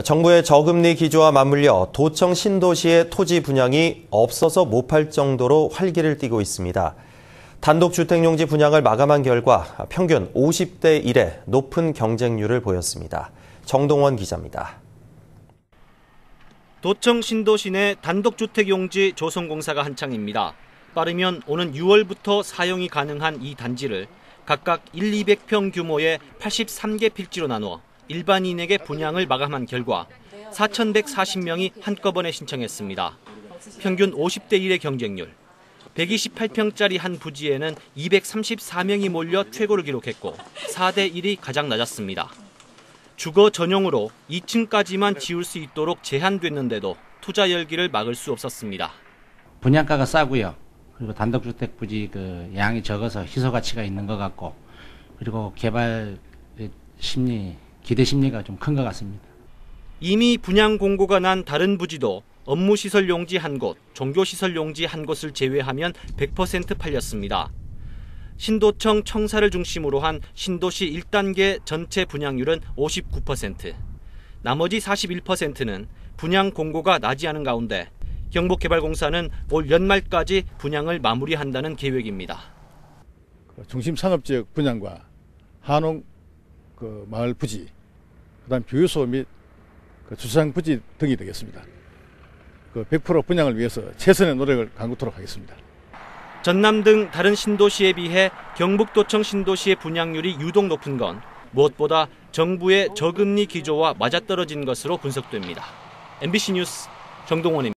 정부의 저금리 기조와 맞물려 도청 신도시의 토지 분양이 없어서 못 팔 정도로 활기를 띠고 있습니다. 단독주택용지 분양을 마감한 결과 평균 50대 1의 높은 경쟁률을 보였습니다. 정동원 기자입니다. 도청 신도시 내 단독주택 용지 조성공사가 한창입니다. 빠르면 오는 6월부터 사용이 가능한 이 단지를 각각 1, 200평 규모의 83개 필지로 나누어 일반인에게 분양을 마감한 결과 4,140명이 한꺼번에 신청했습니다. 평균 50대 1의 경쟁률. 128평짜리 한 부지에는 234명이 몰려 최고를 기록했고 4대 1이 가장 낮았습니다. 주거 전용으로 2층까지만 지을 수 있도록 제한됐는데도 투자 열기를 막을 수 없었습니다. 분양가가 싸고요. 그리고 단독주택 부지 그 양이 적어서 희소 가치가 있는 것 같고 그리고 개발 심리 기대 심리가 좀 큰 것 같습니다. 이미 분양 공고가 난 다른 부지도 업무시설 용지 한 곳, 종교시설 용지 한 곳을 제외하면 100% 팔렸습니다. 신도청 청사를 중심으로 한 신도시 1단계 전체 분양률은 59%, 나머지 41%는 분양 공고가 나지 않은 가운데 경북개발공사는 올 연말까지 분양을 마무리한다는 계획입니다. 그 중심 산업지역 분양과 한옥 그 마을 부지, 그다음 주유소 및그 주차장 부지 등이 되겠습니다. 그 100% 분양을 위해서 최선의 노력을 강구토록 하겠습니다. 전남 등 다른 신도시에 비해 경북도청 신도시의 분양률이 유독 높은 건 무엇보다 정부의 저금리 기조와 맞아떨어진 것으로 분석됩니다. MBC 뉴스 정동원입니다.